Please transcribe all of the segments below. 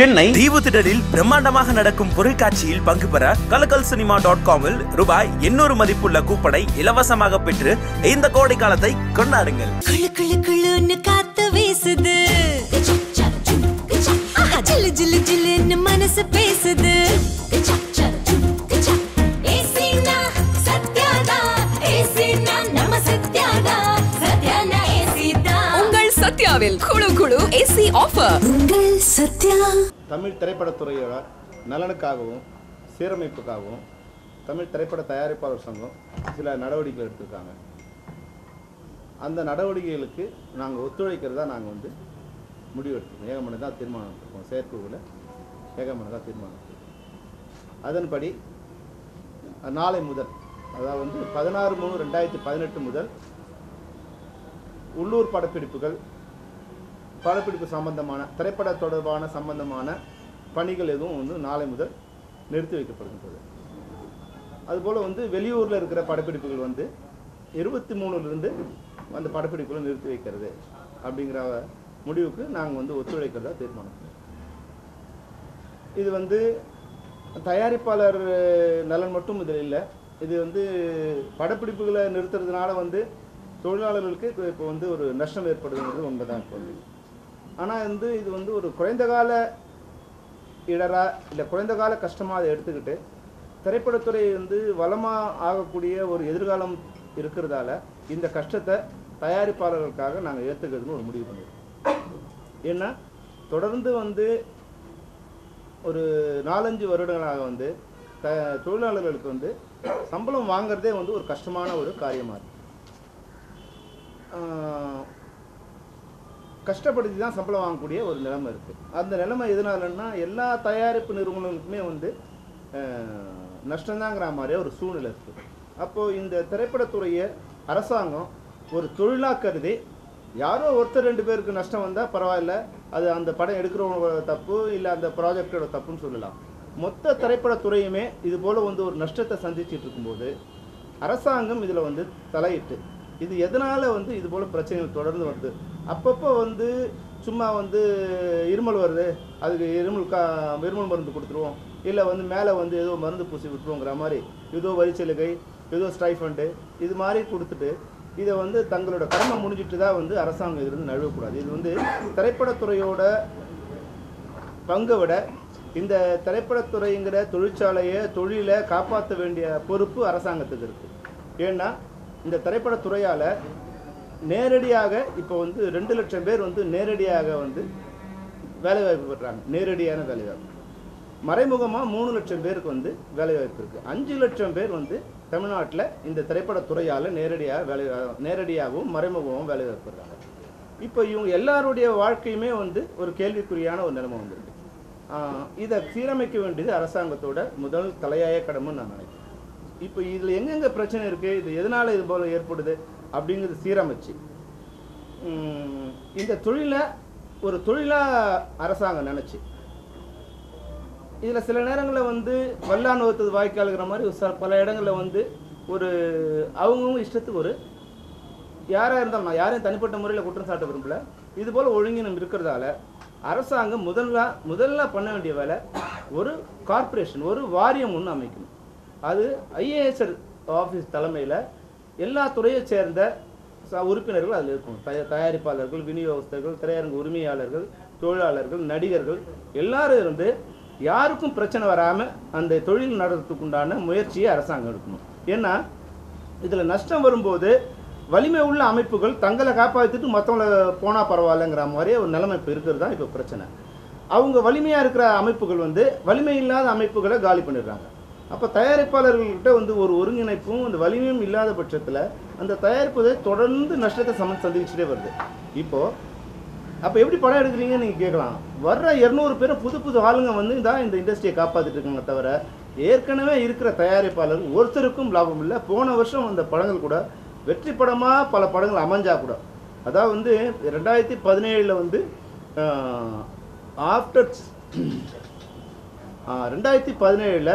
சென்னை தீவுத்திடலில் பிரம்மாண்டமாக நடக்கும் பொருட்காட்சியில் பங்கு பெற கலக்கல் சினிமா டாட் காமில் ரூபாய் எண்ணூறு மதிப்புள்ள கூப்பனை இலவசமாக பெற்று இந்த கோடை காலத்தை கொண்டாடுங்கள். குளு குளு குளுன்னு காத்து வீசுது. ஆஹா, ஜிலு ஜிலு ஜிலுன்னு மனசு பேசுது. சத்யாவில் குழு குழு ஏசி ஆஃபர் சத்யா. தமிழ் திரைப்படத்துறையோட நலனுக்காகவும் சீரமைப்புக்காகவும் தமிழ் திரைப்பட தயாரிப்பாளர் சங்கம் சில நடவடிக்கைகள் எடுத்திருக்காங்க. அந்த நடவடிக்கைகளுக்கு நாங்கள் ஒத்துழைக்கிறதா நாங்கள் வந்து முடிவு எடுத்துருக்கோம் ஏகமனதாக தீர்மானம் எடுத்திருக்கோம். செயற்குழுவில் ஏகமனதாக தீர்மானம் எடுத்திருக்கோம். அதன்படி நாளை முதல் அதாவது வந்து பதினாறு மூணு ரெண்டாயிரத்தி பதினெட்டு முதல் உள்ளூர் படப்பிடிப்புகள் படப்பிடிப்பு சம்பந்தமான திரைப்பட தொடர்பான சம்பந்தமான பணிகள் எதுவும் வந்து நாளை முதல் நிறுத்தி வைக்கப்படுகின்றது. அதுபோல் வந்து வெளியூரில் இருக்கிற படப்பிடிப்புகள் வந்து இருபத்தி மூணுலேருந்து அந்த படப்பிடிப்புகளை நிறுத்தி வைக்கிறது அப்படிங்கிற முடிவுக்கு நாங்கள் வந்து ஒத்துழைக்கிறதா தீர்மானம். இது வந்து தயாரிப்பாளர் நலன் மட்டும் இதில் இல்லை. இது வந்து படப்பிடிப்புகளை நிறுத்துறதுனால வந்து தொழிலாளர்களுக்கு இப்போ இப்போ வந்து ஒரு நஷ்டம் ஏற்படுதுங்கிறது உண்மைதான். இப்போ ஆனால் வந்து இது வந்து ஒரு குறைந்த கால இடரா இல்லை குறைந்த கால கஷ்டமாக அதை எடுத்துக்கிட்டு திரைப்படத்துறை வந்து வளமாக ஆகக்கூடிய ஒரு எதிர்காலம் இருக்கிறதால இந்த கஷ்டத்தை தயாரிப்பாளர்களுக்காக நாங்கள் ஏற்றுக்கிறதுன்னு ஒரு முடிவு பண்ணியிருக்கோம் ஏன்னா தொடர்ந்து வந்து ஒரு நாலஞ்சு வருடங்களாக வந்து த தொழிலாளர்களுக்கு வந்து சம்பளம் வாங்குறதே வந்து ஒரு கஷ்டமான ஒரு காரியமாக இருக்குது கஷ்டப்படுத்தி தான் சம்பளம் வாங்கக்கூடிய ஒரு நிலைமை இருக்குது அந்த நிலைமை எதனாலன்னா எல்லா தயாரிப்பு நிறுவனங்களுக்குமே வந்து நஷ்டந்தாங்கிற நஷ்டம்தாங்கிற மாதிரியே ஒரு சூழ்நிலை இருக்குது அப்போது இந்த திரைப்படத்துறையை அரசாங்கம் ஒரு தொழிலாக கருதி யாரோ ஒருத்தர் ரெண்டு பேருக்கு நஷ்டம் வந்தால் பரவாயில்ல அது அந்த படம் எடுக்கிறவங்களோட தப்பு இல்லை அந்த ப்ராஜெக்டோட தப்புன்னு சொல்லலாம். மொத்த திரைப்படத்துறையுமே இது போல் வந்து ஒரு நஷ்டத்தை சந்திச்சுட்டு இருக்கும்போது அரசாங்கம் இதில் வந்து தலையிட்டு இது எதனால் வந்து இது போல் பிரச்சனைகள் தொடர்ந்து வருது அப்பப்போ வந்து சும்மா வந்து இருமல் வருது. அதுக்கு இருமல் கா இருமல் மருந்து கொடுத்துருவோம். இல்லை வந்து மேலே வந்து ஏதோ மருந்து பூசி விட்டுருவோங்கிற மாதிரி. ஏதோ வரிச்சலுகை ஏதோ ஸ்டைஃபண்டு இது மாதிரி கொடுத்துட்டு இதை வந்து தங்களோட கடமை முடிஞ்சிட்டு தான் வந்து அரசாங்கம் இதிலிருந்து நழுவக்கூடாது. இது வந்து திரைப்படத்துறையோட பங்கை விட இந்த திரைப்படத்துறைங்கிற தொழிற்சாலையை தொழிலை காப்பாற்ற வேண்டிய பொறுப்பு அரசாங்கத்துக்கு இருக்குது ஏன்னா இந்த திரைப்படத்துறையால் நேரடியாக இப்போ வந்து ரெண்டு லட்சம் பேர் வந்து நேரடியாக வந்து வேலைவாய்ப்பு பெறாங்க நேரடியான வேலைவாய்ப்பு. மறைமுகமாக மூணு லட்சம் பேருக்கு வந்து வேலைவாய்ப்பு இருக்குது அஞ்சு லட்சம் பேர் வந்து தமிழ்நாட்டில் இந்த திரைப்படத்துறையால் நேரடியாக வேலை நேரடியாகவும் மறைமுகமாகவும் வேலைவாய்ப்பு பெறாங்க இப்போ இவங்க எல்லாருடைய வாழ்க்கையுமே வந்து ஒரு கேள்விக்குறியான ஒரு நிலைமை வந்திருக்கு. இதை சீரமைக்க வேண்டியது அரசாங்கத்தோட முதல் தலையாய கடமைன்னு நான் நினைக்கிறேன். இப்போ இதில் எங்கெங்கே பிரச்சனை இருக்குது இது எதனால் இது போல் ஏற்படுது? அப்படிங்கிறது சீரமைச்சு. இந்த தொழிலை ஒரு தொழிலாக அரசாங்கம் நினச்சி. இதில் சில நேரங்களில் வந்து வல்லான் வகுத்தது வாய்க்காலுங்கிற மாதிரி ஒரு பல இடங்களில் வந்து ஒரு அவங்கவுங்க இஷ்டத்துக்கு ஒரு யாராக இருந்தாலும் நான் யாரையும் தனிப்பட்ட முறையில் குற்றம் சாட்ட விரும்பல. இது போல் ஒழுங்கினம் இருக்கிறதால அரசாங்கம் முதல்ல முதல்ல பண்ண வேண்டிய வேலை ஒரு கார்ப்பரேஷன் ஒரு வாரியம் ஒன்று அமைக்கணும். அது ஐஏஎஸ்எல் ஆஃபீஸ் தலைமையில் எல்லா துறையை சேர்ந்த ச- உறுப்பினர்கள் அதில் இருக்கும். தயாரிப்பாளர்கள் விநியோகஸ்தர்கள் திரையரங்கு உரிமையாளர்கள் தொழிலாளர்கள் நடிகர்கள் எல்லாரும் இருந்து யாருக்கும் பிரச்சனை வராமல் அந்த தொழில் நடத்துறதுக்கு உண்டான முயற்சியை அரசாங்கம் எடுக்கணும். ஏன்னா இதில் நஷ்டம் வரும்போது வலிமை உள்ள அமைப்புகள் தங்களை காப்பாற்றிட்டு மற்றவங்கள போனால் பரவாயில்லைங்கிற மாதிரியே ஒரு நிலைமை இப்போ இருக்கிறது தான் இப்போ பிரச்சனை. அவங்க வலிமையாக இருக்கிற அமைப்புகள் வந்து வலிமை இல்லாத அமைப்புகளை காலி பண்ணிடுறாங்க. அப்போ தயாரிப்பாளர்கள்கிட்ட வந்து ஒரு ஒருங்கிணைப்பும் அந்த வலிமையும் இல்லாத பட்சத்தில் அந்த தயாரிப்பு தொடர்ந்து நஷ்டத்தை சம சந்திச்சுட்டே வருது. இப்போது அப்போ எப்படி படம் எடுக்கிறீங்கன்னு நீங்கள் கேட்கலாம். வர்ற இரநூறு பேரும் புது புது ஆளுங்க வந்து தான் இந்த இண்டஸ்ட்ரியை காப்பாற்றிட்டு இருக்காங்க தவிர ஏற்கனவே இருக்கிற தயாரிப்பாளர் ஒருத்தருக்கும் லாபம் இல்லை. போன வருஷம் அந்த படங்கள் கூட வெற்றி படமாக பல படங்கள் அமைஞ்சா கூட. அதாவது வந்து ரெண்டாயிரத்தி பதினேழில் வந்து ஆஃப்டர் ரெண்டாயிரத்தி பதினேழில்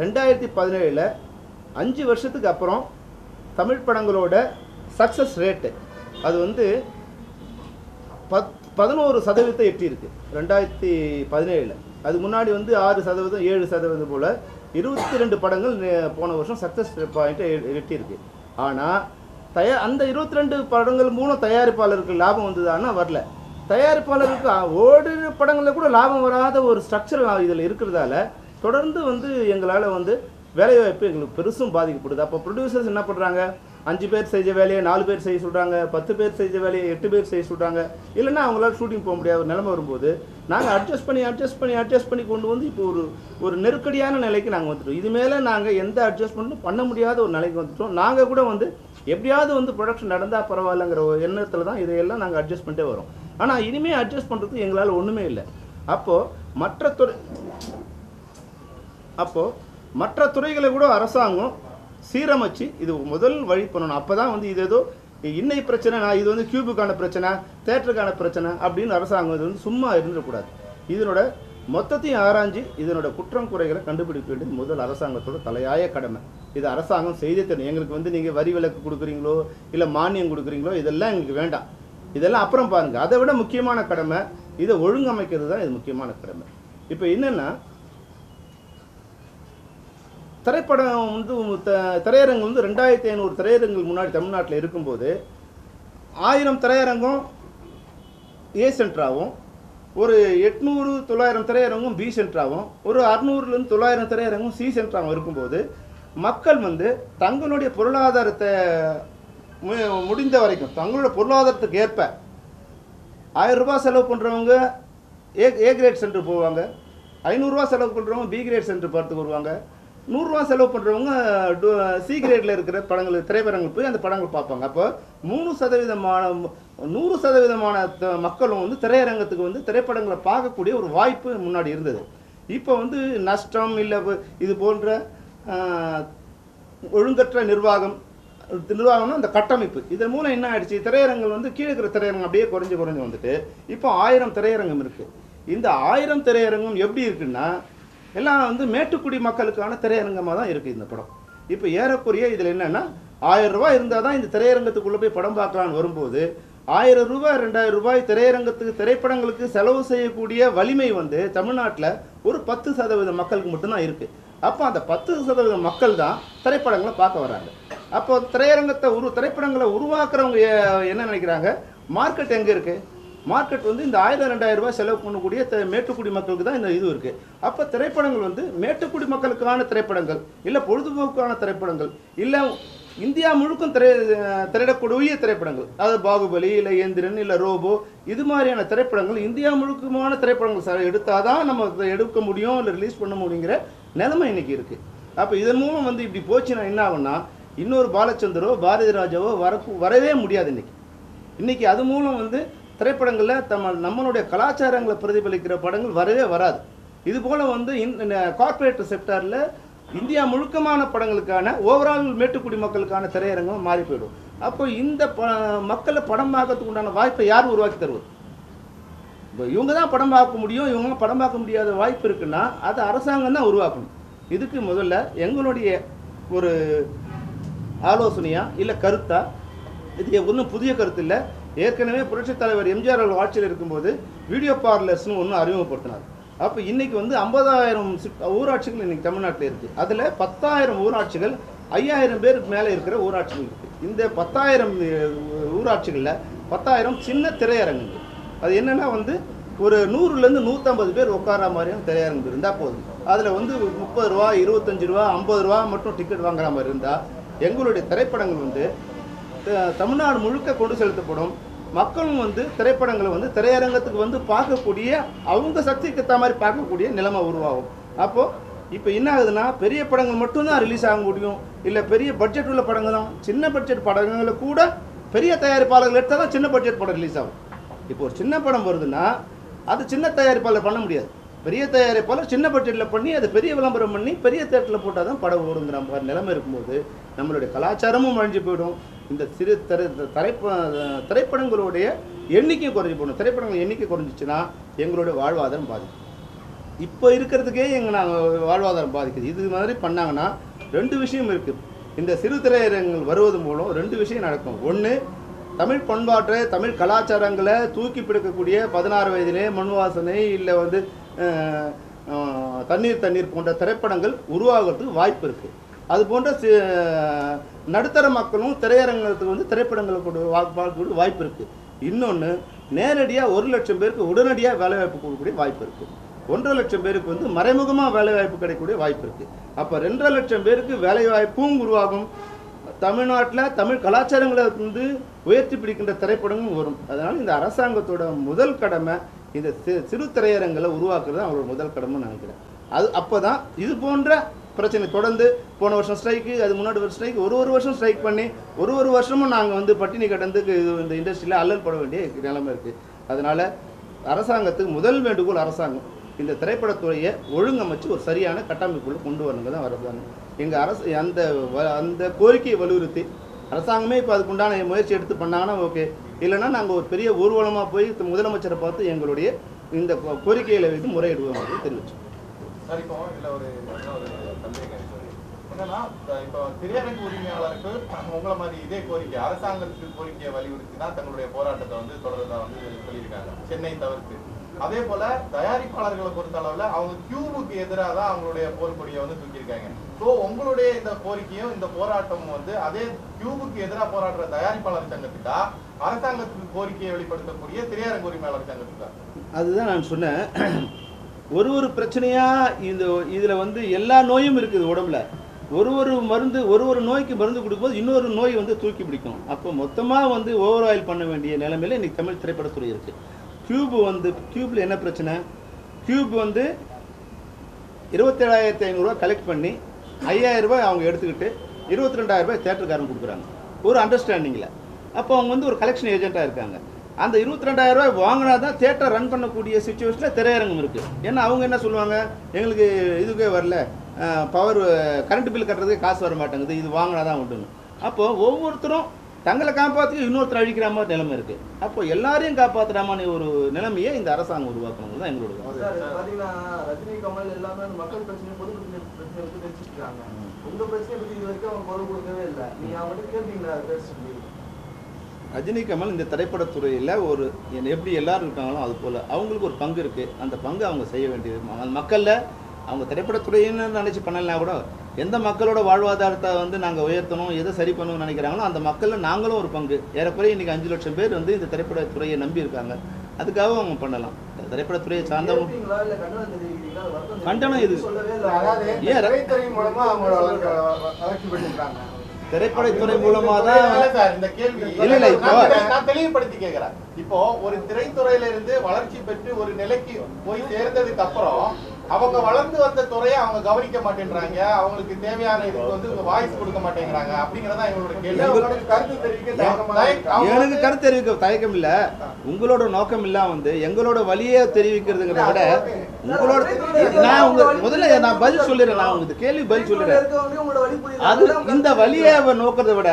ரெண்டாயிரத்தி பதினேழில் அஞ்சு வருஷத்துக்கு அப்புறம் தமிழ் படங்களோட சக்ஸஸ் ரேட்டு அது வந்து பத் பதினோரு சதவீதத்தை எட்டியிருக்கு. ரெண்டாயிரத்தி பதினேழில். அது முன்னாடி வந்து ஆறு சதவீதம் ஏழு சதவீதம் போல் இருபத்தி ரெண்டு படங்கள் போன வருஷம் சக்ஸஸ் பாயிண்ட்டை எட்டியிருக்கு. ஆனால் தயா அந்த இருபத்தி ரெண்டு படங்கள் மூலம் தயாரிப்பாளருக்கு லாபம் வந்ததான்னா வரல. தயாரிப்பாளருக்கு ஓடின படங்களில் கூட லாபம் வராத ஒரு ஸ்ட்ரக்சர் இதில் இருக்கிறதால தொடர்ந்து வந்து எங்களால் வந்து வேலைவாய்ப்பு எங்களுக்கு பெருசும் பாதிக்கப்படுது. அப்போ ப்ரொடியூசர்ஸ் என்ன பண்ணுறாங்க அஞ்சு பேர் செய்ய வேலையை நாலு பேர் செய்ய சொல்கிறாங்க பத்து பேர் செய்ய வேலையை எட்டு பேர் செய்ய சொல்கிறாங்க இல்லைன்னா அவங்களால ஷூட்டிங் போக முடியாத நிலைமை வரும்போது நாங்கள் அட்ஜஸ்ட் பண்ணி அட்ஜஸ்ட் பண்ணி அட்ஜஸ்ட் பண்ணி கொண்டு வந்து இப்போ ஒரு ஒரு நெருக்கடியான நிலைக்கு நாங்கள் வந்துட்டோம். இது மேலே நாங்கள் எந்த அட்ஜஸ்ட்மெண்ட்டும் பண்ண முடியாத ஒரு நிலைக்கு வந்துட்டோம். நாங்கள் கூட வந்து எப்படியாவது வந்து ப்ரொடக்ஷன் நடந்தால் பரவாயில்லைங்கிற ஒரு எண்ணத்தில் தான் இதையெல்லாம் நாங்கள் அட்ஜஸ்ட் பண்ணிட்டே வரோம். ஆனால் இனிமேல் அட்ஜஸ்ட் பண்ணுறதுக்கு எங்களால் ஒன்றுமே இல்லை. அப்போது மற்ற துறை அப்போது மற்ற துறைகளை கூட அரசாங்கம் சீரமைச்சு இது முதல் வழி பண்ணணும். அப்போ தான் வந்து இது ஏதோ இன்னை பிரச்சனை நான் இது வந்து கியூபுக்கான பிரச்சனை தேட்டருக்கான பிரச்சனை அப்படின்னு அரசாங்கம் இது வந்து சும்மா இருந்துடக்கூடாது. இதனோட மொத்தத்தையும் ஆராய்ஞ்சு இதனோட குற்றம் குறைகளை கண்டுபிடிக்க வேண்டியது முதல் அரசாங்கத்தோட தலையாய கடமை. இது அரசாங்கம் செய்தே தரணும். எங்களுக்கு வந்து நீங்கள் வரி விலக்கு கொடுக்குறீங்களோ இல்லை மானியம் கொடுக்குறீங்களோ இதெல்லாம் எங்களுக்கு வேண்டாம். இதெல்லாம் அப்புறம் பாருங்கள் அதை விட முக்கியமான கடமை இதை ஒழுங்கமைக்கிறது தான் இது முக்கியமான கடமை. இப்போ என்னென்னா திரைப்படம் வந்து த- திரையரங்கு வந்து ரெண்டாயிரத்தி ஐநூறு திரையரங்குகள் முன்னாடி தமிழ்நாட்டில் இருக்கும்போது ஆயிரம் திரையரங்கம் ஏ சென்டராகவும் ஒரு எட்நூறு தொள்ளாயிரம் திரையரங்கும் பி சென்டராகவும் ஒரு அறுநூறுலேருந்து தொள்ளாயிரம் திரையரங்கும் சி சென்டராகவும் இருக்கும்போது மக்கள் வந்து தங்களுடைய பொருளாதாரத்தை முடிந்த வரைக்கும் தங்களோட பொருளாதாரத்துக்கு ஏற்ப ஆயிரம் ரூபாய் செலவு பண்ணுறவங்க ஏ ஏ கிரேட் சென்டர் போவாங்க. ஐநூறுரூவா செலவு பண்ணுறவங்க பி கிரேட் சென்டர் பார்த்துக்கு வருவாங்க. நூறுரூவா செலவு பண்ணுறவங்க சி கிரேடில் இருக்கிற படங்கள் திரைப்படங்கள் போய் அந்த படங்கள் பார்ப்பாங்க. அப்போ மூணு சதவீதமான நூறு சதவீதமான த- மக்களும் வந்து திரையரங்கத்துக்கு வந்து திரைப்படங்களை பார்க்கக்கூடிய ஒரு வாய்ப்பு முன்னாடி இருந்தது. இப்போ வந்து நஷ்டம் இல்லை இது போன்ற ஒழுங்கற்ற நிர்வாகம் நிர்வாகம்னா அந்த கட்டமைப்பு. இதன் மூலம் என்ன ஆயிடுச்சு? திரையரங்கள் வந்து கீழே இருக்கிற திரையரங்கம் அப்படியே குறைஞ்சு குறைஞ்சு வந்துட்டு இப்போ ஆயிரம் திரையரங்கம் இருக்கு. இந்த ஆயிரம் திரையரங்கம் எப்படி இருக்குன்னா எல்லாம் வந்து மேட்டுக்குடி மக்களுக்கான திரையரங்கமாக தான் இருக்கு இந்த படம். இப்போ ஏறக்குறைய இதில் என்னன்னா ஆயிரம் ரூபாய் இருந்தால் தான் இந்த திரையரங்கத்துக்குள்ளே போய் படம் பார்க்கலான்னு வரும்போது ஆயிரம் ரூபாய் ரெண்டாயிரம் ரூபாய் திரையரங்கத்துக்கு திரைப்படங்களுக்கு செலவு செய்யக்கூடிய வலிமை வந்து தமிழ்நாட்டில் ஒரு பத்து சதவீத மக்களுக்கு மட்டும்தான் இருக்குது அப்போ அந்த பத்து சதவீத மக்கள் தான் திரைப்படங்களை பார்க்க வராங்க. அப்போ திரையரங்கத்தை உரு திரைப்படங்களை உருவாக்குறவங்க என்ன நினைக்கிறாங்க? மார்க்கெட் எங்கே இருக்கு? மார்க்கெட் வந்து இந்த ஆயிரம் ரெண்டாயிரம் ரூபாய் செலவு பண்ணக்கூடிய த- மேட்டுக்குடி மக்களுக்கு தான் இந்த இது இருக்கு. அப்போ திரைப்படங்கள் வந்து மேட்டுக்குடி மக்களுக்கான திரைப்படங்கள் இல்லை பொழுதுபோக்குக்கான திரைப்படங்கள் இல்லை இந்தியா முழுக்கும் திரை திரையிடக்கூடிய திரைப்படங்கள். அதாவது பாகுபலி இல்லை ஏந்திரன் இல்லை ரோபோ இது மாதிரியான திரைப்படங்கள் இந்தியா முழுக்கமான திரைப்படங்கள் சார். எடுத்தாதான் நம்ம இதை எடுக்க முடியும் இல்லை ரிலீஸ் பண்ண முடியுங்கிற நிலைமை இன்னைக்கு இருக்கு. அப்போ இதன் மூலம் வந்து இப்படி போச்சுன்னா என்ன ஆகும்னா இன்னொரு பாலச்சந்தரோ பாரதி ராஜாவோ வர வரவே முடியாது இன்னைக்கு. இன்றைக்கி அது மூலம் வந்து திரைப்படங்களில் தம்ம நம்மளுடைய கலாச்சாரங்களை பிரதிபலிக்கிற படங்கள் வரவே வராது. இது போல் வந்து கார்ப்பரேட் செக்டாரில் இந்தியா முழுக்கமான படங்களுக்கான ஓவரால் மேட்டுக்குடி மக்களுக்கான திரையரங்கம் மாறி போயிடும். அப்போ இந்த ப மக்களை படம் பார்க்கறதுக்கு உண்டான வாய்ப்பை யார் உருவாக்கி தருவது? இப்போ இவங்க தான் படம் பார்க்க முடியும் இவங்க படம் பார்க்க முடியாத வாய்ப்பு இருக்குன்னா அதை அரசாங்கம் தான் உருவாக்கணும். இதுக்கு முதல்ல எங்களுடைய ஒரு ஆலோசனையா இல்லை கருத்தா? இது ஒன்றும் புதிய கருத்து இல்லை. ஏற்கனவே புரட்சித் தலைவர் எம்ஜிஆர் அவர்கள் ஆட்சியில் இருக்கும்போது வீடியோ பார்லர்ஸ்னு ஒன்று அறிமுகப்படுத்தினார். அப்போ இன்னைக்கு வந்து ஐம்பதாயிரம் ஊராட்சிகள் இன்னைக்கு தமிழ்நாட்டில் இருக்கு. அதில் பத்தாயிரம் ஊராட்சிகள் ஐயாயிரம் பேருக்கு மேலே இருக்கிற ஊராட்சிகள் இருக்கு. இந்த பத்தாயிரம் ஊராட்சிகளில் பத்தாயிரம் சின்ன திரையரங்குகள். அது என்னென்னா வந்து ஒரு நூறுலேருந்து நூற்றம்பது பேர் உட்கார மாதிரியான திரையரங்கு இருந்தால் போதும். அதில் வந்து முப்பது ரூபா இருபத்தஞ்சு ரூபா ஐம்பது ரூபா மட்டும் டிக்கெட் வாங்குற மாதிரி இருந்தால் எங்களுடைய திரைப்படங்கள் வந்து த- தமிழ்நாடு முழுக்க கொண்டு செலுத்தப்படும். மக்களும் வந்து திரைப்படங்களை வந்து திரையரங்கத்துக்கு வந்து பார்க்கக்கூடிய அவங்க சக்திக்கு ஏற்ற மாதிரி பார்க்கக்கூடிய நிலைமை உருவாகும். அப்போது இப்போ என்ன ஆகுதுன்னா பெரிய படங்கள் மட்டும்தான் ரிலீஸ் ஆக முடியும். இல்லை பெரிய பட்ஜெட் உள்ள படங்கள் தான் சின்ன பட்ஜெட் படங்களை கூட பெரிய தயாரிப்பாளர்கள் எடுத்தால் தான் சின்ன பட்ஜெட் படம் ரிலீஸ் ஆகும். இப்போ ஒரு சின்ன படம் வருதுன்னா அது சின்ன தயாரிப்பாளர் பண்ண முடியாது. பெரிய தயாரிப்பாளர் சின்ன பட்ஜெட்டில் பண்ணி அதை பெரிய விளம்பரம் பண்ணி பெரிய தேட்டரில் போட்டால் தான் படம் ஓடுங்கிற மாதிரி நிலைமை இருக்கும்போது நம்மளுடைய கலாச்சாரமும் அழிஞ்சு போயிடும். இந்த சிறு திரை திரைப்ப திரைப்படங்களுடைய எண்ணிக்கை குறைஞ்சி போகணும். திரைப்படங்கள் எண்ணிக்கை குறைஞ்சிச்சுன்னா எங்களுடைய வாழ்வாதாரம் பாதிக்கும். இப்போ இருக்கிறதுக்கே எங்கள் நாங்கள் வாழ்வாதாரம் பாதிக்குது. இது மாதிரி பண்ணாங்கன்னா ரெண்டு விஷயம் இருக்குது இந்த சிறு திரையரங்குகள் வருவது மூலம் ரெண்டு விஷயம் நடக்கும். ஒன்று தமிழ் பண்பாட்டை தமிழ் கலாச்சாரங்களை தூக்கி பிடிக்கக்கூடிய பதினாறு வயதிலே மண் வாசனை இல்லை வந்து தண்ணீர் தண்ணீர் போன்ற திரைப்படங்கள் உருவாகிறதுக்கு வாய்ப்பு இருக்குது அது போன்ற சி- நடுத்தர மக்களும் திரையரங்கத்துக்கு வந்து திரைப்படங்களுக்கு கொடு- வா- வாய்ப்பு இருக்குது இன்னொன்று நேரடியாக ஒரு லட்சம் பேருக்கு உடனடியாக வேலைவாய்ப்பு கொடுக்கக்கூடிய வாய்ப்பு இருக்குது ஒன்றரை லட்சம் பேருக்கு வந்து மறைமுகமாக வேலைவாய்ப்பு கிடைக்கக்கூடிய வாய்ப்பு இருக்குது அப்போ ரெண்டரை லட்சம் பேருக்கு வேலைவாய்ப்பும் உருவாகும். தமிழ்நாட்டில் தமிழ் கலாச்சாரங்களை வந்து உயர்த்தி பிடிக்கின்ற திரைப்படமும் வரும். அதனால் இந்த அரசாங்கத்தோட முதல் கடமை இந்த சிறு சிறு திரையரங்களை உருவாக்குறது தான் அவங்களோட முதல் கடமைன்னு நினைக்கிறேன். அது அப்போ தான் இது போன்ற பிரச்சனை தொடர்ந்து போன வருஷம் ஸ்ட்ரைக்கு அது முன்னாடி வருஷம் ஸ்ட்ரைக் ஒரு ஒரு வருஷம் ஸ்ட்ரைக் பண்ணி ஒரு ஒரு வருஷமும் நாங்கள் வந்து பட்டினி கடந்து இது இந்த இண்டஸ்ட்ரியில் அல்லல் பட வேண்டிய நிலைமை இருக்குது அதனால் அரசாங்கத்துக்கு முதல் வேண்டுகோள் அரசாங்கம். இந்த திரைப்படத்துறையை ஒழுங்கமைச்சு ஒரு சரியான கட்டமைப்புக்குள்ள கொண்டு வரணுங்க தான் அரசாங்கம் எங்கள் அரசு அந்த வ- அந்த கோரிக்கையை வலியுறுத்தி அரசாங்கமே இப்போ அதுக்குண்டான முயற்சி எடுத்து பண்ணாங்கன்னா ஓகே. இல்லைன்னா நாங்கள் ஒரு பெரிய ஊர்வலமாக போய் முதலமைச்சரை பார்த்து எங்களுடைய இந்த கோ- கோரிக்கைகளை வைத்து முறையிடுவோம் அப்படின்னு தெரிவிச்சோம். சார் இப்போ இதுல ஒரு சின்ன ஒரு சந்தேகம் இருக்கு. என்னன்னா இப்ப- இப்போ திரையரங்கு உரிமையாளருக்கு உங்களை மாதிரி இதே கோரிக்கை அரசாங்கத்துக்கு கோரிக்கையை வலியுறுத்தி தான் தங்களுடைய போராட்டத்தை வந்து தொடர்றதா வந்து சொல்லியிருக்காங்க. சென்னை தவிர்த்து. அதே போல தயாரிப்பாளர்களை பொறுத்த அளவுல அவங்க கியூபுக்கு எதிராக தான் அவங்களுடைய போர்க்கொடியை வந்து தூக்கியிருக்காங்க. ஸோ உங்களுடைய இந்த கோரிக்கையும் இந்த போராட்டமும் வந்து அதே கியூபுக்கு எதிராக போராடுற தயாரிப்பாளர் சங்கத்துக்கா? அரசாங்கத்துக்கு கோரிக்கையை வெளிப்படுத்தக்கூடிய திரையரங்க உரிமையாளர் சங்கத்துக்கா? அதுதான் நான் சொன்னேன். ஒரு ஒரு பிரச்சனையாக இந்த இதில் வந்து எல்லா நோயும் இருக்குது உடம்புல. ஒரு ஒரு மருந்து ஒரு ஒரு நோய்க்கு மருந்து கொடுக்கும்போது இன்னொரு நோய் வந்து தூக்கி பிடிக்கும். அப்போ மொத்தமாக வந்து ஓவர் ஆயில் பண்ண வேண்டிய நிலைமையில இன்னைக்கு தமிழ் திரைப்படத்துறை இருக்குது க்யூப் வந்து க்யூப்பில் என்ன பிரச்சனை? க்யூப் வந்து இருபத்தேழாயிரத்தி ஐநூறுரூவா கலெக்ட் பண்ணி ஐயாயிரரூபா அவங்க எடுத்துக்கிட்டு இருபத்தி ரெண்டாயிரம் ரூபாய் தேட்டருக்காரங்க கொடுக்குறாங்க. ஒரு அண்டர்ஸ்டாண்டிங்கில் அப்போ அவங்க வந்து ஒரு கலெக்ஷன் ஏஜென்ட்டாக இருக்காங்க. அந்த இருபத்தி ரெண்டாயிரம் ரூபாய் வாங்கினா தான் தேட்டர் ரன் பண்ணக்கூடிய சுச்சுவேஷனில் திரையரங்கம் இருக்குது ஏன்னா அவங்க என்ன சொல்லுவாங்க? எங்களுக்கு இதுக்கே வரல. பவர் கரண்ட் பில் கட்டுறதுக்கு காசு வர மாட்டேங்குது இது வாங்கினா தான் உண்டுன்னு. அப்போ ஒவ்வொருத்தரும் தங்களை காப்பாற்றி இன்னொருத்தர் அழிக்கிற மாதிரி நிலைமை இருக்குது அப்போ எல்லாரையும் காப்பாற்றுற மாதிரி ஒரு நிலைமையை இந்த அரசாங்கம் உருவாக்கணும் தான் எங்களோட ரஜினி கமல் எல்லாமே மக்கள் பிரச்சனை பொது பிரச்சனை இருக்காங்க உங்க பிரச்சனை பத்தி இது வரைக்கும் அவங்க குரல் கொடுக்கவே இல்லை. நீங்க அவங்ககிட்ட கேட்டீங்களா பேசுறது ரஜினி கமல் இந்த திரைப்படத்துறையில் ஒரு என்ன- எப்படி எல்லாரும் இருக்காங்களோ அது போல் அவங்களுக்கு ஒரு பங்கு இருக்குது அந்த பங்கு அவங்க செய்ய வேண்டியது. மக்களில் அவங்க திரைப்படத்துறைன்னு நினச்சி பண்ணலைன்னா கூட எந்த மக்களோட வாழ்வாதாரத்தை வந்து நாங்கள் உயர்த்தணும் எதை சரி பண்ணணும்னு நினைக்கிறாங்களோ அந்த மக்களில் நாங்களும் ஒரு பங்கு. ஏறக்குறைய இன்றைக்கி அஞ்சு லட்சம் பேர் வந்து இந்த திரைப்படத்துறையை நம்பி இருக்காங்க. அதுக்காக அவங்க பண்ணலாம். இந்த திரைப்படத்துறையை சார்ந்தவங்க கண்டனம் இது. ஏன் மூலமா திரைப்படத்துறை மூலமாக தான் இந்த கேள்வி இல்ல, நான் தெளிவுபடுத்தி கேக்குறேன். இப்போ ஒரு திரைத்துறையில இருந்து வளர்ச்சி பெற்று ஒரு நிலைக்கு போய் சேர்ந்ததுக்கு அப்புறம் அவங்க வளர்ந்து வந்த துறையை அவங்க கவனிக்க மாட்டேன்றாங்க. அவங்களுக்கு தேவையான இதுக்கு வந்து வாய்ஸ் கொடுக்க மாட்டேங்கிறாங்க. அப்படிங்கறதா எங்களோட கேள்வி. கருத்து தெரிவிக்க எனக்கு கருத்து தெரிவிக்க தயக்கம் இல்ல உங்களோட நோக்கம் இல்ல வந்து எங்களோட வழியை தெரிவிக்கிறதுங்கிறத விட உங்களோட நான் உங்க முதல்ல நான் பதில் சொல்லிடுறேன் நான் உங்களுக்கு கேள்வி பதில் சொல்லிடுறேன். அது இந்த வழியை நோக்கிறத விட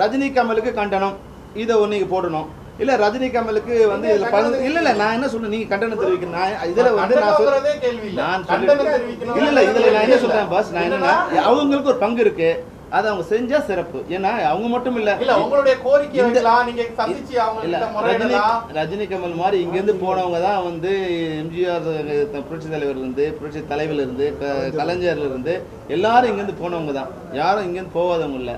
ரஜினி கமலுக்கு கண்டனம். இதை ஒன்று போடணும். இல்ல ரஜினி கமலுக்கு வந்து இதுல இல்ல இல்ல நான் என்ன சொல்றேன்? நீங்க கண்டனம் தெரிவிக்கணும். நான் இதுல வந்து நான் சொல் கண்டனம்ங்கிறதே கேள்வி இல்ல. நான் சொல்றேன். இல்ல இல்ல இதுல நான் என்ன சொல்றேன் பாஸ் நான் என்னன்னா அவங்களுக்கு ஒரு பங்கு இருக்கு. அதை அவங்க செஞ்சா சிறப்பு. ஏன்னா அவங்க மட்டும் இல்ல இல்ல உங்களுடைய கோரிக்கை நீங்க சந்திச்சு அவங்க ரஜினி ரஜினி கமல் மாதிரி இங்கேருந்து போனவங்க தான் வந்து எம்ஜிஆர் புரட்சி தலைவர் இருந்து புரட்சி தலைவர் இருந்து கலைஞர்ல. இருந்து எல்லாரும் இங்கேருந்து போனவங்க தான். யாரும் இங்கேருந்து போகாதவங்க இல்ல.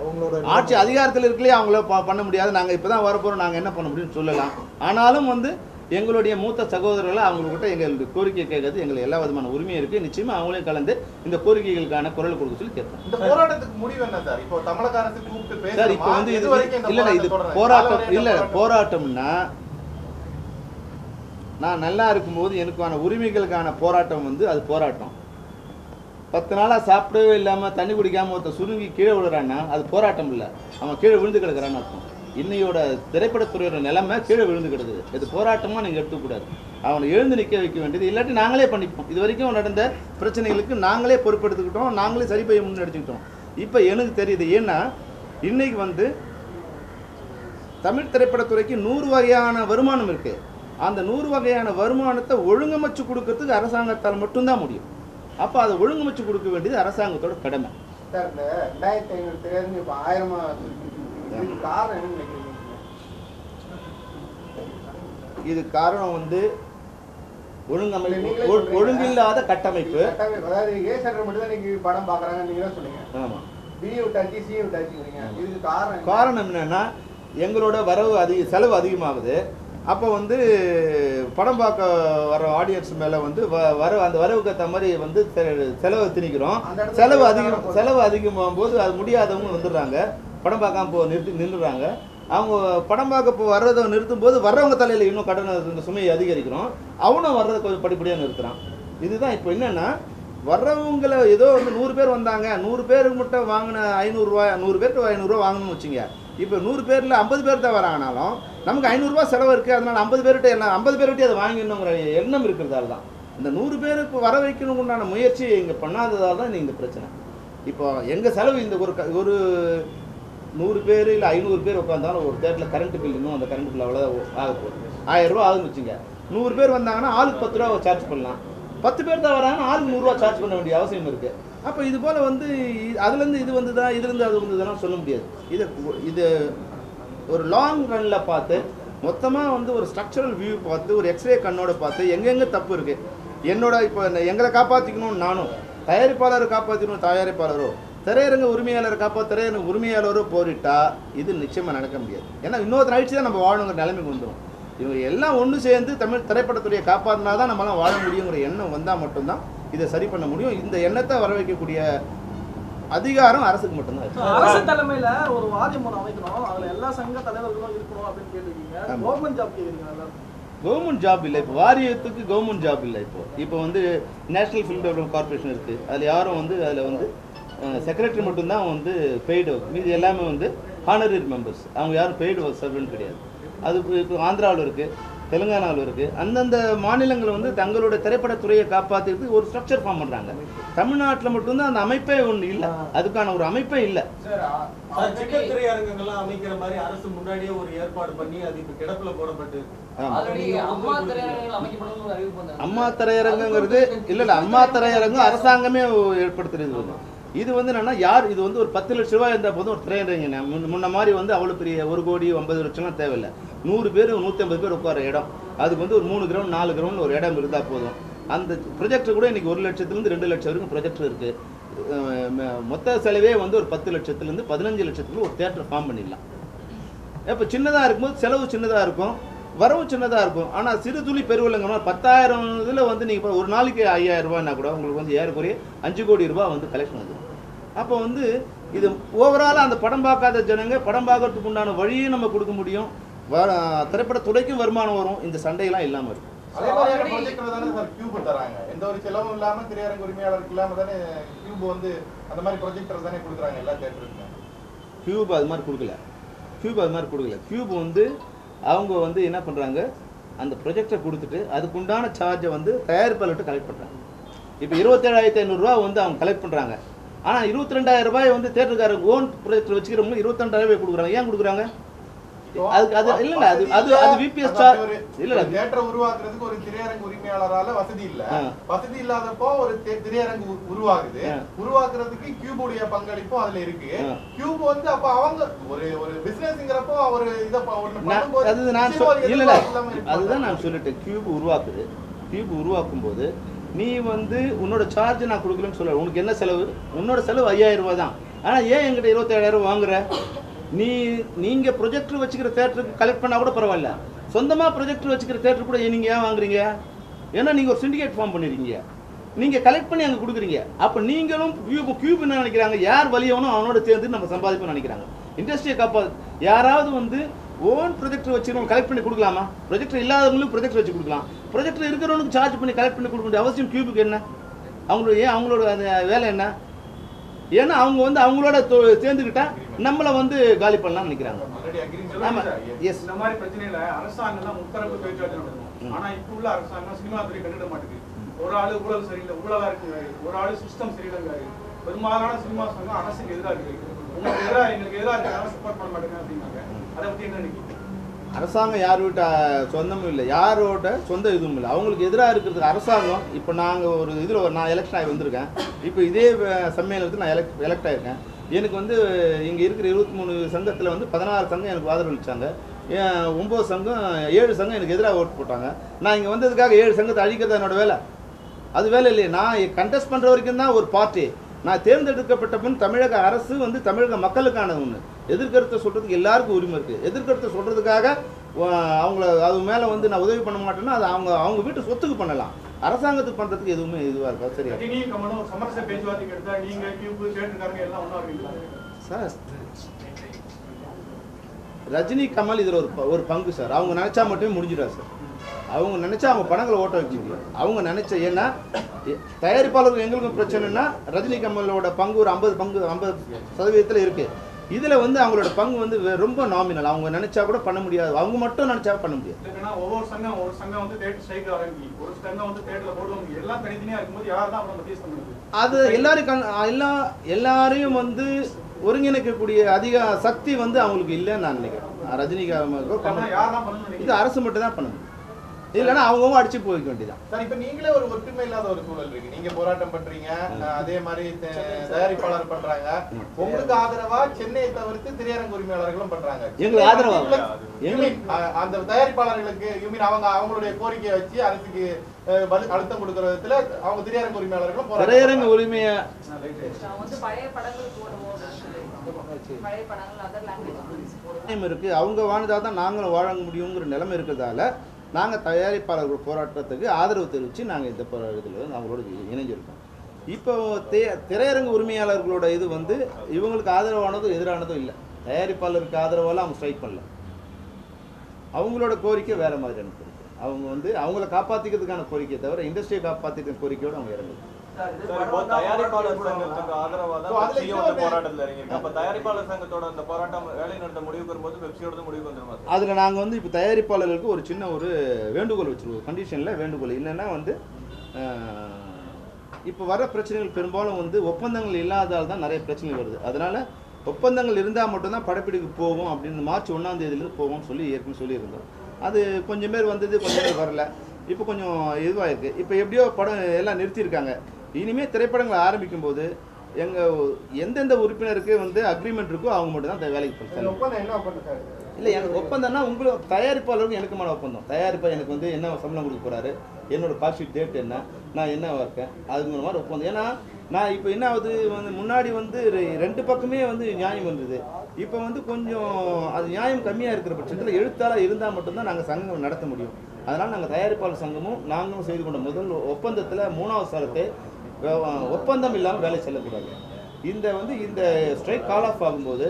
ஆட்சி அதிகாரத்தில் இருக்கலையே அவங்கள பண்ண முடியாது. நாங்க இப்பதான் வரப்போறோம். நாங்க என்ன பண்ண முடியும்னு சொல்லலாம். ஆனாலும் வந்து எங்களுடைய மூத்த சகோதரர்களை அவங்கக்கிட்ட எங்களுடைய கோரிக்கை கேட்கறது எங்களுக்கு எல்லா விதமான உரிமையும் இருக்கு நிச்சயமா அவங்களையும் கலந்து இந்த கோரிக்கைகளுக்கான குரல் கொடுக்க சொல்லி கேட்போம் இந்த போராட்டத்துக்கு முடிவு என்ன சார் இப்போ தமிழக அரசு கூப்பிட்டு சார் இப்போ? வந்து இது இல்ல இது? போராட்டம் இல்ல போராட்டம். போராட்டம்னா நான் நல்லா இருக்கும்போது எனக்கான உரிமைகளுக்கான போராட்டம் வந்து அது போராட்டம் பத்து நாளா சாப்பிடவே இல்லாம தண்ணி குடிக்காம ஒருத்தன் சுருங்கி கீழே விழுறான்னா அது போராட்டம் இல்ல அவன் கீழே விழுந்து கிடக்குறான்னு அர்த்தம் இன்னையோட திரைப்படத்துறையோட நிலைமை கீழே விழுந்து கிடக்குது. இது போராட்டமாக நீங்கள் எடுத்துக்கூடாது. அவனை எழுந்து நிற்க வைக்க வேண்டியது. இல்லாட்டி நாங்களே பண்ணிப்போம். இது வரைக்கும் நடந்த பிரச்சனைகளுக்கு நாங்களே பொறுப்பெடுத்துக்கிட்டோம். நாங்களே சரி செய்ய முன்னெடுத்துக்கிட்டோம் இப்போ எனக்கு தெரியுது ஏன்னா இன்னைக்கு வந்து தமிழ் திரைப்படத்துறைக்கு நூறு வகையான வருமானம் இருக்கு. அந்த நூறு வகையான வருமானத்தை ஒழுங்கமைச்சு கொடுக்கறதுக்கு அரசாங்கத்தால் மட்டும்தான் முடியும். அப்போ அதை ஒழுங்கமைச்சு கொடுக்க வேண்டியது அரசாங்கத்தோட கடமை. சார் இந்த ரெண்டாயிரத்தி ஐநூறு இப்போ ஆயிரமா இது காரணம் வந்து ஒழுங்கமைப்பு. ஒழுங்கில்லாத கட்டமைப்பு. அதாவது ஏ சென்டர் மட்டும் தான் நீங்க படம் பாக்குறாங்க நீங்க தான் சொன்னீங்க. ஆமா. பி விட்டாச்சு சி விட்டாச்சுங்கிறீங்க இதுக்கு காரணம்? காரணம் என்னன்னா எங்களோட வரவு அதிக செலவு அதிகமாகுது. அப்போ வந்து படம் பார்க்க வர ஆடியன்ஸ் மேலே வந்து வ- வர அந்த வரவுக்கு ஏற்ற மாதிரி வந்து செலவு திணிக்கிறோம். செலவு அதிகம். செலவு அதிகமாகும் போது அது முடியாதவங்க வந்துடுறாங்க. படம் பார்க்காம போ நிறுத்தி நின்றுறாங்க அவங்க படம் பார்க்க போ வர்றதை நிறுத்தும் போது வர்றவங்க தலையில் இன்னும் கடன் சுமையை அதிகரிக்கிறோம். அவனும் வர்றதை கொஞ்சம் படிப்படியாக நிறுத்துறான். இதுதான் இப்போ என்னென்னா வர்றவங்கள ஏதோ வந்து நூறு பேர் வந்தாங்க. நூறு பேருக்கு மட்டும் வாங்கின ஐநூறுரூவா நூறு பேருக்கு ஐநூறுரூவா வாங்கணும்னு வச்சுங்க. இப்போ நூறு பேரில் ஐம்பது பேர் தான் வராங்கனாலும் நமக்கு ஐநூறுரூவா செலவு இருக்குது அதனால் ஐம்பது பேர்கிட்ட எல்லாம் ஐம்பது பேர்கிட்ட அதை வாங்கிடணுங்கிற எண்ணம் இருக்கிறதால தான். இந்த நூறு பேருக்கு வர வைக்கணும் உண்டான முயற்சி இங்கே பண்ணாததால் தான் இந்த பிரச்சனை. இப்போ எங்கள் செலவு இந்த ஒரு ஒரு நூறு பேர் இல்லை ஐநூறு பேர் உட்காந்தாலும் ஒரு தேட்டரில் கரண்ட் பில் இன்னும் அந்த கரண்ட் பில் அவ்வளோ ஆக போகுது. ஆயிரம் ரூபா ஆகுதுன்னு வச்சுங்க. நூறு பேர் வந்தாங்கன்னா ஆளுக்கு பத்து ரூபா சார்ஜ் பண்ணலாம். பத்து பேர் தான் வராங்கன்னா ஆளுக்கு நூறுரூவா சார்ஜ் பண்ண வேண்டிய அவசியம் இருக்குது அப்போ இது போல் வந்து அதுலேருந்து இது வந்து தான் இதுலேருந்து அது வந்ததுலாம் சொல்ல முடியாது. இது இது ஒரு லாங் ரன்னில் பார்த்து மொத்தமாக வந்து ஒரு ஸ்ட்ரக்சரல் வியூ பார்த்து ஒரு எக்ஸ்ரே கண்ணோட பார்த்து எங்கெங்கே தப்பு இருக்குது என்னோட இப்போ இந்த எங்களை காப்பாற்றிக்கணும்னு நானும் தயாரிப்பாளரை காப்பாற்றிக்கணும் தயாரிப்பாளரோ திரையரங்க உரிமையாளரை காப்பா திரையரங்க உரிமையாளரோ போரிட்டா இது நிச்சயமாக நடக்க முடியாது. ஏன்னா இன்னொருத்தர் அழிச்சு தான் நம்ம வாழணுங்கிற நிலைமைக்கு வந்துடும் இவங்க எல்லாம் ஒன்று சேர்ந்து தமிழ் திரைப்படத்துறையை காப்பாற்றினா தான் நம்மளாம் வாழ முடியுங்கிற எண்ணம் வந்தால் மட்டும்தான் இதை சரி பண்ண முடியும். இந்த எண்ணத்தை வர வைக்கக்கூடிய அதிகாரம் அரசுக்கு மட்டும்தான். அரசு தலைமையில ஒரு வாரியம் ஒன்று அமைக்கணும். அதுல எல்லா சங்க தலைவர்களும் இருக்கணும் அப்படின்னு கேட்டிருக்கீங்க. கவர்மெண்ட் ஜாப் கவர்மெண்ட் ஜாப் இல்லை இப்போ. வாரியத்துக்கு கவர்மெண்ட் ஜாப் இல்லை இப்போ. இப்போ வந்து நேஷனல் ஃபிலிம் டெவலப்மெண்ட் கார்ப்பரேஷன் இருக்குது அதில் யாரும் வந்து அதில் வந்து செக்ரட்டரி மட்டும்தான் வந்து பெய்டு மீதி எல்லாமே வந்து ஹானரி மெம்பர்ஸ் அவங்க யாரும் பெய்டு சர்வெண்ட் கிடையாது. அது இப்போ ஆந்திராவில் இருக்குது தெலுங்கானாவில் இருக்குது அந்தந்த மாநிலங்கள் வந்து தங்களோட திரைப்படத்துறையை காப்பாற்றுறதுக்கு ஒரு ஸ்ட்ரக்சர் ஃபார்ம் பண்ணுறாங்க தமிழ்நாட்டில் மட்டும்தான் அந்த அமைப்பே ஒன்று இல்லை. அதுக்கான ஒரு அமைப்பே இல்லை. திரையரங்கங்கள்லாம் அமைக்கிற மாதிரி அரசு முன்னாடியே ஒரு ஏற்பாடு பண்ணி அது இப்ப கிடப்புல போடப்பட்டு அம்மா திரையரங்குங்கிறது இல்ல இல்ல அம்மா திரையரங்கு அரசாங்கமே ஏற்படுத்துறது இது வந்து. என்னன்னா யார் இது வந்து ஒரு பத்து லட்ச ரூபாய் இருந்தால் போதும் ஒரு திரையரங்க முன்ன முன்ன மாதிரி வந்து அவ்வளோ பெரிய ஒரு கோடி ஐம்பது லட்சம்லாம் தேவையில்லை. நூறு பேர் நூற்றி ஐம்பது பேர் உட்கார இடம். அதுக்கு வந்து ஒரு மூணு கிரவுண்ட் நாலு கிரவுண்ட் ஒரு இடம் இருந்தால் போதும். அந்த ப்ரொஜெக்டர் கூட இன்றைக்கி ஒரு லட்சத்துலேருந்து ரெண்டு லட்சம் வரைக்கும் ப்ரொஜெக்டர் இருக்குது மொத்த செலவே வந்து ஒரு பத்து லட்சத்துலேருந்து பதினஞ்சு லட்சத்துக்கு ஒரு தேட்டர் ஃபார்ம் பண்ணிடலாம். இப்போ சின்னதாக இருக்கும்போது செலவு சின்னதாக இருக்கும் வரவு சின்னதாக இருக்கும். ஆனால் சிறு துளி பெருவலங்கம்னா பத்தாயிரம் இதில் வந்து நீங்கள் ஒரு நாளைக்கு ஐயாயிரம் ரூபாய்னா கூட உங்களுக்கு வந்து ஏறக்குறைய அஞ்சு கோடி ரூபாய் வந்து கலெக்ஷன் வந்துடும் அப்போ வந்து இது ஓவராலாக அந்த படம் பார்க்காத ஜனங்க படம் பார்க்கறதுக்கு உண்டான வழியும் நம்ம கொடுக்க முடியும். வ திரைப்பட துறைக்கும் வருமானம் வரும். இந்த சண்டையெல்லாம் இல்லாமல் இருக்கும் எந்த ஒரு செலவும் இல்லாம திரையரங்கு உரிமையாளருக்கு இல்லாம தானே கியூப் வந்து அந்த மாதிரி ப்ரொஜெக்டர் தானே கொடுக்குறாங்க எல்லா தேட்டருக்குமே கியூப் அது மாதிரி கொடுக்கல. கியூப் அது மாதிரி கொடுக்கல. கியூப் வந்து அவங்க வந்து என்ன பண்ணுறாங்க அந்த ப்ரொஜெக்டை கொடுத்துட்டு அதுக்குண்டான சார்ஜை வந்து தயாரிப்பாளர்கிட்ட கலெக்ட் பண்ணுறாங்க இப்போ இருபத்தேழாயிரத்தி ஐநூறுரூவா வந்து அவங்க கலெக்ட் பண்ணுறாங்க ஆனால் இருபத்தி ரெண்டாயிரம் ரூபாய் வந்து தேட்டருக்காரங்க ஓன் ப்ரொஜெக்டர் வச்சுக்கிறவங்க இருபத்தி ரெண்டாயிரம் ரூபாய் கொடுக்குறாங்க. ஏன் கொடுக்குறாங்க? அதுக்கு அது இல்ல இல்ல அது அது அது விபிஎஸ் சார்ஜ் இல்ல இல்ல. தியேட்டர் உருவாக்குறதுக்கு ஒரு திரையரங்கு உரிமையாளரால வசதி இல்ல. வசதி இல்லாதப்போ ஒரு திரையரங்கு உரு- உருவாகுது. உருவாக்குறதுக்கு கியூபுடைய பங்களிப்பும் அதுல இருக்கு. கியூப் வந்து அப்ப அவங்க ஒரு ஒரு பிசினஸ்ங்கிறப்போ ஒரு இத அது நான் இல்ல இல்ல. அதுதான். நான் சொல்லிட்டேன். கியூப் உருவாக்குது. கியூப் உருவாக்கும் போது நீ வந்து உன்னோட சார்ஜ் நான் கொடுக்கலன்னு சொல்ல உனக்கு என்ன செலவு? உன்னோட செலவு ஐயாயிரம் ரூபாய் தான். ஆனால் ஏன் எங்கிட்ட இருபத்தேழாயிரம் வாங்குற? நீ நீங்கள் ப்ரொஜெக்டர் வச்சுக்கிற தேட்டருக்கு கலெக்ட் பண்ணால் கூட பரவாயில்ல. சொந்தமாக ப்ரொஜெக்டர் வச்சுக்கிற தேட்டர் கூட நீங்கள் ஏன் வாங்குறீங்க? ஏன்னா நீங்கள் ஒரு சிண்டிகேட் ஃபார்ம் பண்ணிருக்கீங்க. நீங்கள் கலெக்ட் பண்ணி அங்கே கொடுக்குறீங்க. அப்போ நீங்களும் கியூப் கியூப் என்ன நினைக்கிறாங்க? யார் வலியவனோ அவனோட சேர்ந்து நம்ம சம்பாதிப்போம்னு நினைக்கிறாங்க. இண்டஸ்ட்ரியை காப்பா யாராவது வந்து ஓன் ப்ரொஜெக்டர் வச்சுருவோம் கலெக்ட் பண்ணி கொடுக்கலாமா? ப்ரொஜெக்டர் இல்லாதவங்களும் ப்ரொஜெக்டர் வச்சு கொடுக்கலாம். ப்ரொஜெக்டர் இருக்கிறவனுக்கு சார்ஜ் பண்ணி கலெக்ட் பண்ணி கொடுக்க வேண்டிய அவசியம் கியூபுக்கு என்ன? அவங்களோட ஏன் அவங்களோட அந்த வேலை என்ன? ஏன்னா அவங்க வந்து அவங்களோட சேர்ந்துக்கிட்டா நம்மளை வந்து காலி பண்ணலாம்னு நினைக்கிறாங்க. ஆமா. எஸ் இந்த மாதிரி பிரச்சனையில அரசாங்கம் தான் முத்தரப்பு பேச்சுவார்த்தை ஆனா இப்ப உள்ள அரசாங்கம் சினிமா துறை கண்டுட மாட்டேங்குது ஒரு ஆளு ஊழல் சரியில்லை ஊழலா இருக்கு ஒரு ஆளு சிஸ்டம் சரியில்லைங்காரு பெரும்பாலான சினிமா சங்கம் அரசுக்கு எதிராக இருக்கு உங்களுக்கு எதிராக எங்களுக்கு எதிராக சப்போர்ட் பண்ண மாட்டேங்க அப்படின்னாங்க. அதை என்ன நினைக்கிறீங்க? அரசாங்கம் யார் வீட்டு சொந்தமும் இல்லை. யாரோட சொந்த இதுவும் இல்லை. அவங்களுக்கு எதிராக இருக்கிறதுக்கு அரசாங்கம் இப்போ நாங்கள் ஒரு இதில் ஒரு நான் எலெக்ஷன் ஆகி வந்திருக்கேன். இப்போ இதே சம்மேளனத்தில் நான் எலெக்ட் எலெக்ட் ஆகியிருக்கேன் எனக்கு வந்து இங்கே இருக்கிற இருபத்தி மூணு சங்கத்தில் வந்து பதினாறு சங்கம் எனக்கு ஆதரவு ஒம்பது சங்கம் ஏழு சங்கம் எனக்கு எதிராக ஓட்டு போட்டாங்க. நான் இங்கே வந்ததுக்காக ஏழு சங்கத்தை அழிக்கிறது என்னோட வேலை? அது வேலை இல்லையே. நான் கண்டெஸ்ட் பண்ணுற வரைக்கும் தான் ஒரு பார்ட்டி நான் தேர்ந்தெடுக்கப்பட்ட பின் தமிழக அரசு வந்து தமிழக மக்களுக்கான ஒன்று எதிர்கருத்தை சொல்கிறதுக்கு எல்லாருக்கும் உரிமை இருக்குது எதிர்கருத்தை சொல்கிறதுக்காக அவங்கள அது மேலே வந்து நான் உதவி பண்ண மாட்டேன்னா அது அவங்க அவங்க வீட்டு சொத்துக்கு பண்ணலாம். அரசாங்கத்துக்கு பண்ணுறதுக்கு எதுவுமே இதுவாக இருக்கா? சரியா சார் ரஜினி கமல் இதில் ஒரு ஒரு பங்கு சார். அவங்க நினச்சா மட்டுமே முடிஞ்சிடாது சார். அவங்க நினச்சா அவங்க பணங்களை ஓட்ட வைக்க முடியும். அவங்க நினச்ச ஏன்னா தயாரிப்பாளருக்கு எங்களுக்கும் பிரச்சனைனா ரஜினி கமலோட பங்கு ஒரு ஐம்பது பங்கு ஐம்பது சதவீதத்தில் இருக்குது இதில் வந்து அவங்களோட பங்கு வந்து ரொம்ப நாமினல் அவங்க நினச்சா கூட பண்ண முடியாது. அவங்க மட்டும் நினச்சா பண்ண முடியாது. ஒவ்வொரு சங்கம் ஒரு சங்கம் வந்து தேட்டர் ஸ்ட்ரைக் அரங்கி ஒரு சங்கம் வந்து தேட்டர்ல போடுவாங்க. எல்லாம் தனித்தனியா இருக்கும்போது யார் தான் பண்ணுது அது எல்லாரும் கண் எல்லா எல்லாரையும் வந்து ஒருங்கிணைக்கக்கூடிய அதிக சக்தி வந்து அவங்களுக்கு இல்லைன்னு நான் நினைக்கிறேன். ரஜினி கமலுக்கோ ஆனா கமல் யார் தான் பண்ணணும்னு இது அரசு மட்டும் தான் பண்ணணும் இல்லைன்னா அவங்கவுங்க அடிச்சு போய்க்க வேண்டியதான் சார் இப்ப நீங்களே ஒரு ஒற்றுமை இல்லாத ஒரு சூழல் இருக்கு. நீங்க போராட்டம் பண்றீங்க அதே மாதிரி தயாரிப்பாளர் பண்றாங்க. உங்களுக்கு ஆதரவா சென்னையை தவிர்த்து திரையரங்கு உரிமையாளர்களும் பண்றாங்க? எங்களுக்கு ஆதரவா? அந்த தயாரிப்பாளர்களுக்கு mean அவங்க அவங்களுடைய கோரிக்கையை வச்சு அரசுக்கு அழுத்தம் கொடுக்கிற விதத்துல அவங்க திரையரங்கு உரிமையாளர்களும் திரையரங்க. உரிமையை இருக்கு. அவங்க வாழ்ந்தா தான் நாங்களும் வாழ முடியுங்கிற நிலைமை இருக்கிறதால நாங்கள் தயாரிப்பாளர்கள் போராட்டத்துக்கு ஆதரவு தெரிவித்து நாங்கள் இந்த இதில் வந்து அவங்களோட இணைஞ்சிருக்கோம். இப்போ தே திரையரங்கு உரிமையாளர்களோட இது வந்து இவங்களுக்கு ஆதரவானதும் எதிரானதும் இல்லை. தயாரிப்பாளருக்கு ஆதரவால அவங்க ஸ்ட்ரைக் பண்ணல. அவங்களோட கோரிக்கை வேறு மாதிரி எனக்கு அவங்க வந்து அவங்கள காப்பாற்றிக்கிறதுக்கான கோரிக்கையை தவிர இண்டஸ்ட்ரியை காப்பாற்றிக்கிற கோரிக்கையோடு அவங்க இறங்குது தயாரிப்பாளர் சங்கத்துக்கு ஆதரவா தான் போராட்டத்துல இறங்கியிருக்கு. அப்ப தயாரிப்பாளர் சங்கத்தோட அந்த போராட்டம் வேலை நிறுத்த முடிவுக்கு வரும்போது பெப்சியோட முடிவுக்கு வந்துருமா அதில் நாங்கள் வந்து இப்போ தயாரிப்பாளர்களுக்கு ஒரு சின்ன ஒரு வேண்டுகோள் வச்சுருவோம் கண்டிஷனில் வேண்டுகோள். என்னென்னா வந்து இப்போ வர பிரச்சனைகள் பெரும்பாலும் வந்து ஒப்பந்தங்கள் இல்லாதால் தான் நிறைய பிரச்சனைகள் வருது. அதனால் ஒப்பந்தங்கள் இருந்தால் மட்டும்தான் படப்பிடிப்பு போகும் அப்படின்னு மார்ச் ஒன்றாம் தேதியிலேருந்து போகும்னு சொல்லி ஏற்கனவே சொல்லியிருந்தோம். அது கொஞ்சம் பேர் வந்தது கொஞ்சம் பேர் வரல. இப்போ கொஞ்சம் இதுவாயிருக்கு இப்போ எப்படியோ படம் எல்லாம் நிறுத்தியிருக்காங்க. இனிமேல் திரைப்படங்கள் ஆரம்பிக்கும் போது எங்கள் எந்தெந்த உறுப்பினருக்கு வந்து அக்ரிமெண்ட் இருக்கோ அவங்க மட்டும் தான் வேலைக்கு போகிறாங்க இல்லை எனக்கு ஒப்பந்தம்னா உங்களுக்கு தயாரிப்பாளருக்கும் எனக்குமான ஒப்பந்தம். தயாரிப்பாளர் எனக்கு வந்து என்ன சம்பளம் கொடுக்க போறாரு என்னோட காஸ்ட் டேட் என்ன நான் என்ன இருக்கேன் அதுங்கிற மாதிரி ஒப்பந்தம். ஏன்னா நான் இப்போ என்ன ஆகுது வந்து முன்னாடி வந்து ரெண்டு பக்கமே வந்து நியாயம் வந்தது இப்போ வந்து கொஞ்சம் அது நியாயம் கம்மியாக இருக்கிற பட்சத்தில் எழுத்தாளர் இருந்தால் மட்டும்தான் நாங்கள் சங்கம் நடத்த முடியும். அதனால் நாங்கள் தயாரிப்பாளர் சங்கமும் நாங்களும் செய்து கொண்ட முதல் ஒப்பந்தத்தில் மூணாவது சரத்தை ஒப்பந்தம் இல்லாமல் வேலை செல்லக்கூடாது. இந்த வந்து இந்த ஸ்ட்ரைக் கால் ஆஃப் ஆகும்போது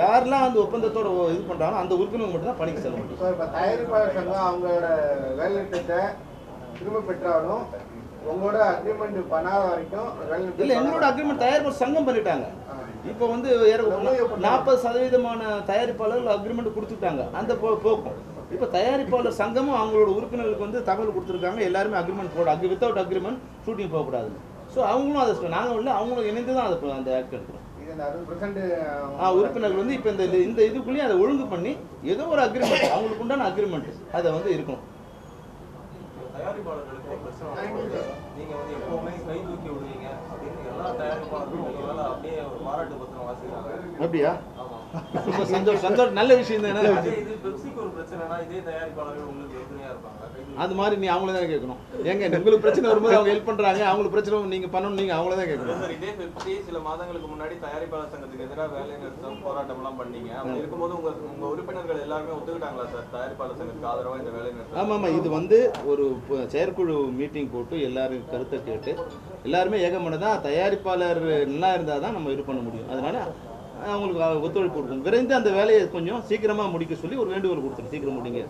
யாரெல்லாம் அந்த ஒப்பந்தத்தோட இது பண்ணுறாங்களோ அந்த உறுப்பினர் மட்டும் தான் பணிக்கு செல்ல முடியும். இப்போ தயாரிப்பாளர் சங்கம் அவங்களோட வேலை நிறுத்தத்தை திரும்ப பெற்றாலும் உங்களோட அக்ரிமெண்ட் பண்ணாத வரைக்கும் இல்லை எங்களோட அக்ரிமெண்ட் தயாரிப்பாளர் சங்கம் பண்ணிட்டாங்க. இப்போ வந்து நாற்பது சதவீதமான தயாரிப்பாளர்கள் அக்ரிமெண்ட் கொடுத்துட்டாங்க. அந்த போக்கும். இப்போ தயாரிப்பாளர் சங்கமும் அவங்களோட உறுப்பினர்களுக்கு வந்து தகவல் கொடுத்துருக்காங்க. எல்லாருமே அக்ரிமெண்ட் போட அக்ரி வித்தவுட் அக்ரிமெண்ட் ஷூட்டிங் போகக்கூடாது ஸோ அவங்களும் அதை நாங்கள் இல்லை அவங்களும் இணைந்து தான் அதை அந்த ஆக்ட் எடுக்கிறோம். இது இந்த அறுபது பர்சன்ட் ஆ உறுப்பினர்கள் வந்து இப்போ இந்த இந்த இதுக்குள்ளேயும் அதை ஒழுங்கு பண்ணி ஏதோ ஒரு அக்ரிமெண்ட் அவங்களுக்கு உண்டான அக்ரிமெண்ட் அதை வந்து இருக்கணும். நீங்க வந்து எப்பவுமே கை தூக்கி விடுவீங்க. அப்படின்னு எல்லா தயாரிப்பாளர்களும் உங்க மேல அப்படியே ஒரு பாராட்டு பத்திரம் வாசிக்கிறாங்க. அப்படியா? ஆமா. ரொம்ப சந்தோஷம் நல்ல விஷயம் தானே? இது பெப்சிக்கு ஒரு பிரச்சனைனா இதே தயாரிப்பாளர்கள் உங்களுக்கு உறுதுணையா இருப்பாங்க. அது மாதிரி நீ அவங்கள தான் கேட்கணும். ஏங்க உங்களுக்கு பிரச்சனை வரும்போது அவங்க ஹெல்ப் பண்றாங்க அவங்களுக்கு பிரச்சனை நீங்க பண்ணணும் நீங்க அவங்கள தான் கேட்கணும். இதே பெப்சி சில மாதங்களுக்கு முன்னாடி தயாரிப்பாளர் சங்கத்துக்கு எதிராக வேலை நிறுத்தம் போராட்டம் எல்லாம் பண்ணீங்க. அப்படி இருக்கும்போது உங்க உங்க உறுப்பினர்கள் எல்லாருமே ஒத்துக்கிட்டாங்களா சார்? தயாரிப்பாளர் சங்கத்துக்கு ஆதரவா இந்த வேலை நிறுத்தம்? ஆமாம் ஆமாம் இது வந்து ஒரு செயற்குழு மீட்டிங் போட்டு எல்லாரும் கருத்தை கேட்டு எல்லாருமே ஏகமனதான் தயாரிப்பாளர் நல்லா இருந்தால் தான் நம்ம இது பண்ண முடியும். அதனால அவங்களுக்கு ஒத்துழைப்பு கொடுக்கும் விரைந்து அந்த வேலையை கொஞ்சம் சீக்கிரமாக முடிக்க சொல்லி ஒரு வேண்டுகோள் கொடுத்துரும் சீக்கிரம் முடிங்க.